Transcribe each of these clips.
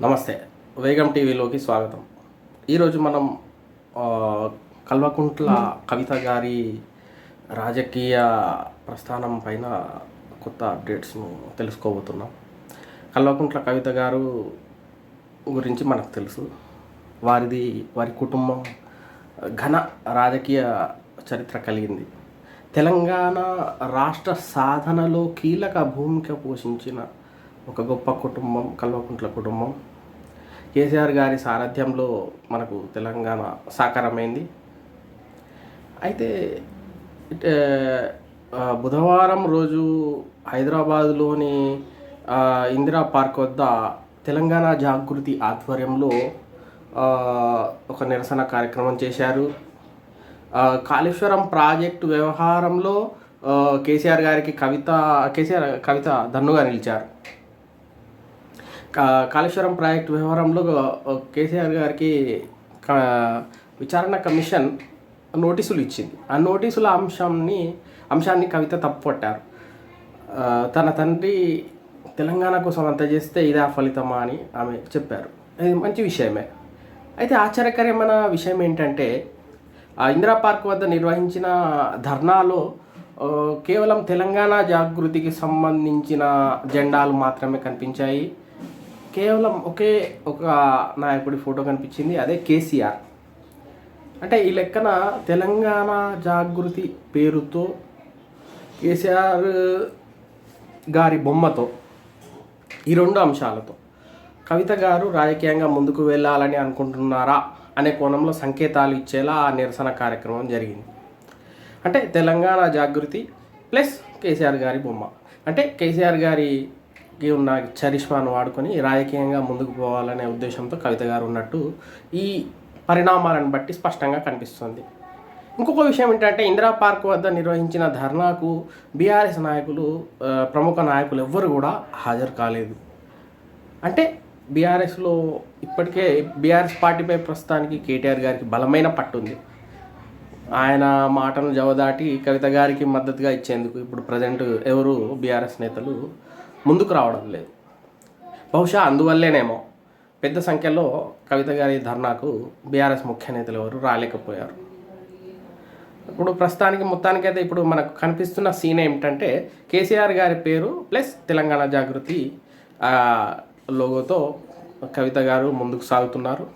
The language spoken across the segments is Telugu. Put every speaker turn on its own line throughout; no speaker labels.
నమస్తే. వేగం టీవీలోకి స్వాగతం. ఈరోజు మనం కల్వకుంట్ల కవిత గారి రాజకీయ ప్రస్థానం పైన కొత్త అప్డేట్స్ను తెలుసుకోబోతున్నాం. కల్వకుంట్ల కవిత గారు గురించి మనకు తెలుసు. వారిది వారి కుటుంబం ఘన రాజకీయ చరిత్ర కలిగింది. తెలంగాణ రాష్ట్ర సాధనలో కీలక భూమిక పోషించిన ఒక గొప్ప కుటుంబం కల్వకుంట్ల కుటుంబం. కేసీఆర్ గారి సారథ్యంలో మనకు తెలంగాణ సాకారమైంది. అయితే బుధవారం రోజు హైదరాబాదులోని ఇందిరా పార్క్ వద్ద తెలంగాణ జాగృతి ఆధ్వర్యంలో ఒక నిరసన కార్యక్రమం చేశారు. కాళేశ్వరం ప్రాజెక్టు వ్యవహారంలో కేసీఆర్ గారికి కవిత కేసీఆర్ కవిత దన్నుగా నిలిచారు. కాళేశ్వరం ప్రాజెక్టు వ్యవహారంలో కేసీఆర్ గారికి విచారణ కమిషన్ నోటీసులు ఇచ్చింది. ఆ నోటీసుల అంశాన్ని అంశాన్ని కవిత తప్పుపట్టారు. తన తండ్రి తెలంగాణ కోసం అంత చేస్తే ఇదే ఫలితమా అని ఆమె చెప్పారు. ఇది మంచి విషయమే. అయితే ఆశ్చర్యకరమైన విషయం ఏంటంటే ఆ ఇందిరా పార్క్ వద్ద నిర్వహించిన ధర్నాలో కేవలం తెలంగాణ జాగృతికి సంబంధించిన జెండాలు మాత్రమే కనిపించాయి. కేవలం ఒకే ఒక నాయకుడి ఫోటో కనిపించింది అదే కేసీఆర్. అంటే ఈ లెక్కన తెలంగాణ జాగృతి పేరుతో కేసీఆర్ గారి బొమ్మతో ఈ రెండు అంశాలతో కవిత గారు రాజకీయంగా ముందుకు వెళ్ళాలని అనుకుంటున్నారా అనే కోణంలో సంకేతాలు ఇచ్చేలా ఆ నిరసన కార్యక్రమం జరిగింది. అంటే తెలంగాణ జాగృతి ప్లస్ కేసీఆర్ గారి బొమ్మ. అంటే కేసీఆర్ గారి కి ఉన్న చరిష్మాను వాడుకొని రాజకీయంగా ముందుకు పోవాలనే ఉద్దేశంతో కవిత గారు ఉన్నట్టు ఈ పరిణామాలను బట్టి స్పష్టంగా కనిపిస్తుంది. ఇంకొక విషయం ఏంటంటే ఇందిరా పార్క్ వద్ద నిర్వహించిన ధర్నాకు బీఆర్ఎస్ నాయకులు ప్రముఖ నాయకులు ఎవ్వరు కూడా హాజరు కాలేదు. అంటే బీఆర్ఎస్లో ఇప్పటికే బీఆర్ఎస్ పార్టీపై ప్రస్తుతానికి కేటీఆర్ గారికి బలమైన పట్టుంది ఆయన మాటను జవదాటి కవిత గారికి మద్దతుగా ఇచ్చేందుకు ఇప్పుడు ప్రజెంట్ ఎవరు బీఆర్ఎస్ నేతలు ముందుకు రావడం లేదు. బహుశా అందువల్లేనేమో పెద్ద సంఖ్యలో కవిత గారి ధర్నాకు బీఆర్ఎస్ ముఖ్య నేతలు ఎవరు రాలేకపోయారు. ఇప్పుడు ప్రస్తుతానికి మొత్తానికైతే ఇప్పుడు మనకు కనిపిస్తున్న సీన్ ఏమిటంటే కేసీఆర్ గారి పేరు ప్లస్ తెలంగాణ జాగృతి లోగోతో కవిత గారు ముందుకు సాగుతున్నారు.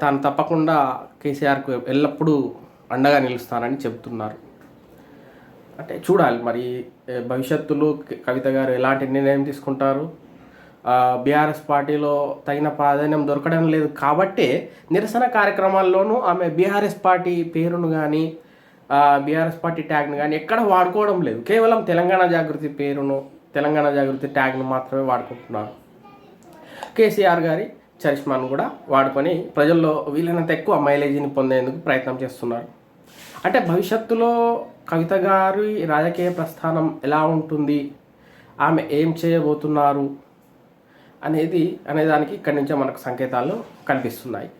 తాను తప్పకుండా కేసీఆర్కు ఎల్లప్పుడూ అండగా నిలుస్తానని చెబుతున్నారు. అంటే చూడాలి మరి భవిష్యత్తులో కవిత గారు ఎలాంటి నిర్ణయం తీసుకుంటారు? బీఆర్ఎస్ పార్టీలో తగిన ప్రాధాన్యం దొరకడం లేదు కాబట్టే నిరసన కార్యక్రమాల్లోనూ ఆమె బీఆర్ఎస్ పార్టీ పేరును కానీ బీఆర్ఎస్ పార్టీ ట్యాగ్ను కానీ ఎక్కడ వాడుకోవడం లేదు. కేవలం తెలంగాణ జాగృతి పేరును తెలంగాణ జాగృతి ట్యాగ్ను మాత్రమే వాడుకుంటున్నారు. కేసీఆర్ గారి చరిష్మాను కూడా వాడుకొని ప్రజల్లో వీలైనంత ఎక్కువ మైలేజీని పొందేందుకు ప్రయత్నం చేస్తున్నారు. అంటే భవిష్యత్తులో కవిత గారి రాజకీయ ప్రస్థానం ఎలా ఉంటుంది? ఆమె ఏం చేయబోతున్నారు? అనేది అనేదానికి ఇక్కడి నుంచే మనకు సంకేతాలు కనిపిస్తున్నాయి.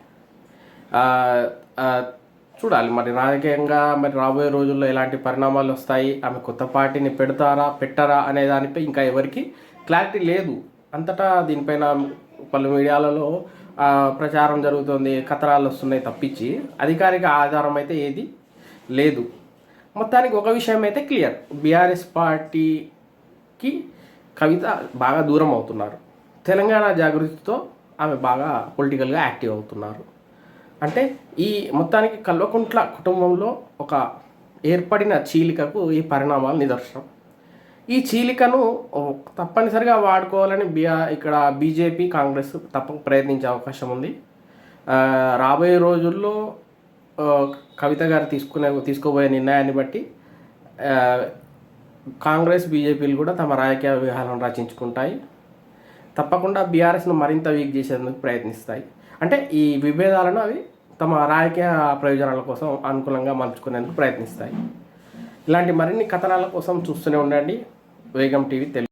చూడాలి మరి రాజకీయంగా మరి రాబోయే రోజుల్లో ఎలాంటి పరిణామాలు వస్తాయి? ఆమె కొత్త పార్టీని పెడతారా పెట్టరా అనే దానిపై ఇంకా ఎవరికి క్లారిటీ లేదు. అంతటా దీనిపైన పలు మీడియాలలో ప్రచారం జరుగుతుంది కథనాలు వస్తున్నాయి తప్పించి. అధికారిక ఆధారం అయితే ఏది? లేదు. మొత్తానికి ఒక విషయం అయితే క్లియర్. బీఆర్ఎస్ పార్టీకి కవిత బాగా దూరం అవుతున్నారు. తెలంగాణ జాగృతితో ఆమె బాగా పొలిటికల్గా యాక్టివ్ అవుతున్నారు. అంటే ఈ మొత్తానికి కల్వకుంట్ల కుటుంబంలో ఒక ఏర్పడిన చీలికకు ఈ పరిణామాలు నిదర్శనం. ఈ చీలికను తప్పనిసరిగా వాడుకోవాలని బిఆ ఇక్కడ బీజేపీ కాంగ్రెస్ తప్పక ప్రయత్నించే అవకాశం ఉంది. రాబోయే రోజుల్లో కవిత గారు తీసుకునే తీసుకోబోయే నిర్ణయాన్ని బట్టి కాంగ్రెస్ బీజేపీలు కూడా తమ రాజకీయ వ్యూహాలను రచించుకుంటాయి. తప్పకుండా బీఆర్ఎస్ను మరింత వీక్ చేసేందుకు ప్రయత్నిస్తాయి. అంటే ఈ విభేదాలను అవి తమ రాజకీయ ప్రయోజనాల కోసం అనుకూలంగా మలుచుకునేందుకు ప్రయత్నిస్తాయి. ఇలాంటి మరిన్ని కథనాల కోసం చూస్తూనే ఉండండి. వేగం టీవీ తెలుగు.